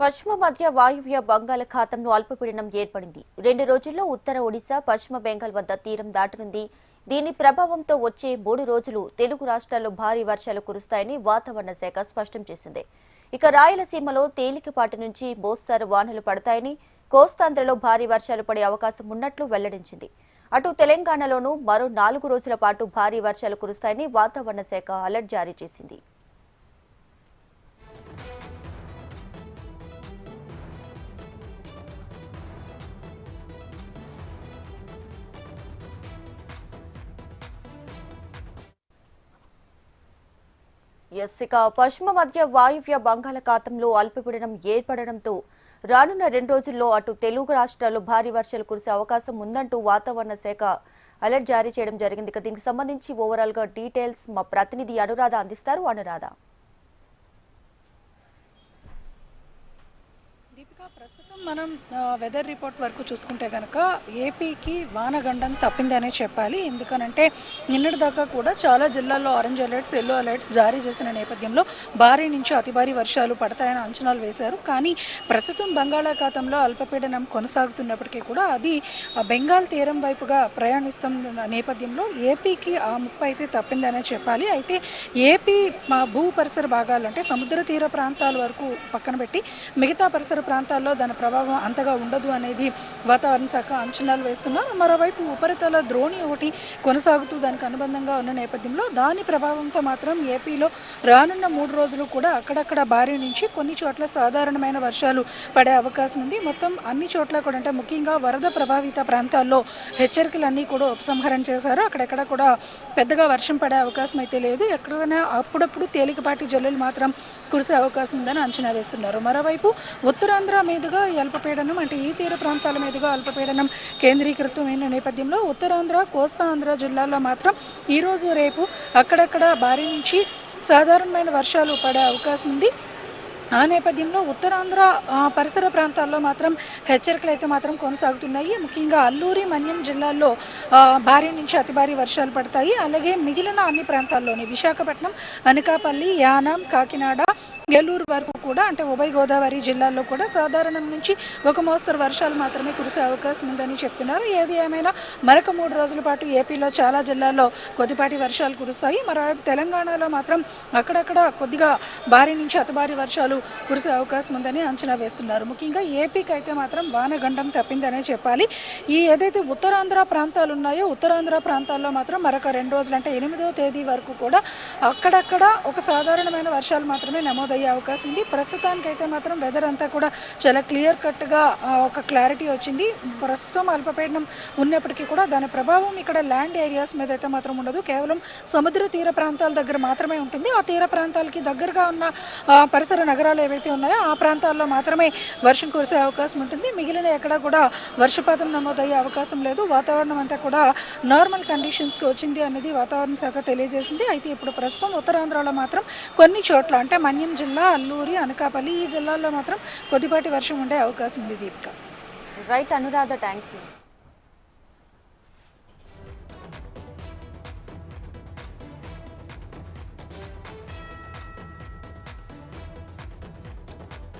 పశ్చిమ మధ్య వాయువ్య బంగాళాఖాతంలో అల్పపీడనం ఏర్పడింది. రెండు రోజుల్లో ఉత్తర ఒడిశా పశ్చిమ బెంగాల్ వద్ద తీరం దాటనుంది. దీని ప్రభావంతో వచ్చే మూడు రోజులు తెలుగు రాష్ట్రాల్లో భారీ వర్షాలు కురుస్తాయని వాతావరణ శాఖ స్పష్టం చేసింది. ఇక రాయలసీమలో తేలికపాటి నుంచి మోస్తారు వానలు పడతాయని కోస్తాంధ్రలో భారీ వర్షాలు పడే అవకాశం ఉన్నట్లు వెల్లడించింది. అటు తెలంగాణలోనూ మరో నాలుగు రోజుల పాటు భారీ వర్షాలు కురుస్తాయని వాతావరణ శాఖ అలర్ట్ జారీ చేసింది. ఎస్ ఇక పశ్చిమ మధ్య వాయువ్య బంగాళాఖాతంలో అల్పపీడనం ఏర్పడడంతో రానున్న రెండు రోజుల్లో అటు తెలుగు రాష్ట్రాల్లో భారీ వర్షాలు కురిసే అవకాశం ఉందంటూ వాతావరణ శాఖ అలర్ట్ జారీ చేయడం జరిగింది. దీనికి సంబంధించి ఓవరాల్గా డీటెయిల్స్ మా ప్రతినిధి అనురాధ అందిస్తారు. అనురాధ దీపిక ప్రస్తుతం మనం వెదర్ రిపోర్ట్ వరకు చూసుకుంటే కనుక ఏపీకి వానగండం తప్పిందనే చెప్పాలి. ఎందుకనంటే నిన్నటి దాకా కూడా చాలా జిల్లాల్లో ఆరెంజ్ అలర్ట్స్ ఎల్లో అలర్ట్స్ జారీ చేసిన నేపథ్యంలో భారీ నుంచి అతి భారీ వర్షాలు పడతాయని అంచనాలు వేశారు. కానీ ప్రస్తుతం బంగాళాఖాతంలో అల్పపీడనం కొనసాగుతున్నప్పటికీ కూడా అది బెంగాల్ తీరం వైపుగా ప్రయాణిస్తున్న నేపథ్యంలో ఏపీకి ఆ ముప్పు అయితే తప్పిందనే చెప్పాలి. అయితే ఏపీ మా భూ పరిసర భాగాలు అంటే సముద్ర తీర ప్రాంతాల వరకు పక్కన పెట్టి మిగతా పరిసర ప్రాంతాలు ప్రాంతాల్లో దాని ప్రభావం అంతగా ఉండదు అనేది వాతావరణ శాఖ అంచనాలు వేస్తున్నారు మరోవైపు ఉపరితల ద్రోణి ఒకటి కొనసాగుతూ దానికి అనుబంధంగా ఉన్న నేపథ్యంలో దాని ప్రభావంతో మాత్రం ఏపీలో రానున్న మూడు రోజులు కూడా అక్కడక్కడ భారీ నుంచి కొన్ని చోట్ల సాధారణమైన వర్షాలు పడే అవకాశం ఉంది. మొత్తం అన్ని చోట్ల కూడా అంటే ముఖ్యంగా వరద ప్రభావిత ప్రాంతాల్లో హెచ్చరికలన్నీ కూడా ఉపసంహరణ చేశారు. అక్కడెక్కడ కూడా పెద్దగా వర్షం పడే అవకాశం అయితే లేదు. ఎక్కడైనా అప్పుడప్పుడు తేలికపాటి జల్లులు మాత్రం కురిసే అవకాశం ఉందని అంచనా వేస్తున్నారు. మరోవైపు ఉత్తరాంధ్ర మీదుగా అల్పపీడనం అంటే ఈ తీర ప్రాంతాల మీదుగా అల్పపీడనం కేంద్రీకృతమైన నేపథ్యంలో ఉత్తరాంధ్ర కోస్తాంధ్ర జిల్లాల్లో మాత్రం ఈరోజు రేపు అక్కడక్కడ భారీ నుంచి సాధారణమైన వర్షాలు పడే అవకాశం ఉంది. ఆ నేపథ్యంలో ఉత్తరాంధ్ర పరిసర ప్రాంతాల్లో మాత్రం హెచ్చరికలు అయితే మాత్రం కొనసాగుతున్నాయి. ముఖ్యంగా అల్లూరి మన్యం జిల్లాల్లో భారీ నుంచి అతి భారీ వర్షాలు పడతాయి. అలాగే మిగిలిన అన్ని ప్రాంతాల్లోని విశాఖపట్నం అనకాపల్లి యానాం కాకినాడ ఏలూరు వరకు కూడా అంటే ఉభయ గోదావరి జిల్లాల్లో కూడా సాధారణం నుంచి ఒక మోస్తరు వర్షాలు మాత్రమే కురిసే అవకాశం ఉందని చెప్తున్నారు. ఏది ఏమైనా మరొక మూడు రోజుల పాటు ఏపీలో చాలా జిల్లాల్లో కొద్దిపాటి వర్షాలు కురుస్తాయి. మరోవైపు తెలంగాణలో మాత్రం అక్కడక్కడ కొద్దిగా భారీ నుంచి అతి భారీ వర్షాలు కురిసే అవకాశం ఉందని అంచనా వేస్తున్నారు. ముఖ్యంగా ఏపీకి అయితే మాత్రం వానగండం తప్పిందనే చెప్పాలి. ఈ ఏదైతే ఉత్తరాంధ్ర ప్రాంతాలు ఉన్నాయో ఉత్తరాంధ్ర ప్రాంతాల్లో మాత్రం మరొక రెండు రోజులు అంటే ఎనిమిదో తేదీ వరకు కూడా అక్కడక్కడ ఒక సాధారణమైన వర్షాలు మాత్రమే అయ్యే అవకాశం ఉంది. ప్రస్తుతానికైతే మాత్రం వెదర్ అంతా కూడా చాలా క్లియర్ కట్గా ఒక క్లారిటీ వచ్చింది. ప్రస్తుతం అల్పపీడనం ఉన్నప్పటికీ కూడా దాని ప్రభావం ఇక్కడ ల్యాండ్ ఏరియాస్ మీద అయితే మాత్రం ఉండదు. కేవలం సముద్ర తీర ప్రాంతాల దగ్గర మాత్రమే ఉంటుంది. ఆ తీర ప్రాంతాలకి దగ్గరగా ఉన్న పరిసర నగరాలు ఏవైతే ఉన్నాయో ఆ ప్రాంతాల్లో మాత్రమే వర్షం కురిసే అవకాశం ఉంటుంది. మిగిలిన ఎక్కడ కూడా వర్షపాతం నమోదయ్యే అవకాశం లేదు. వాతావరణం అంతా కూడా నార్మల్ కండిషన్స్కి వచ్చింది అనేది వాతావరణ శాఖ తెలియజేసింది. అయితే ఇప్పుడు ప్రస్తుతం ఉత్తరాంధ్రలో మాత్రం కొన్ని చోట్ల అంటే మన్యం జిల్లా అల్లూరి అనకాపల్లి ఈ జిల్లాల్లో మాత్రం కొద్దిపాటి వర్షం ఉండే అవకాశం ఉంది Deepika. Right Anuradha thank you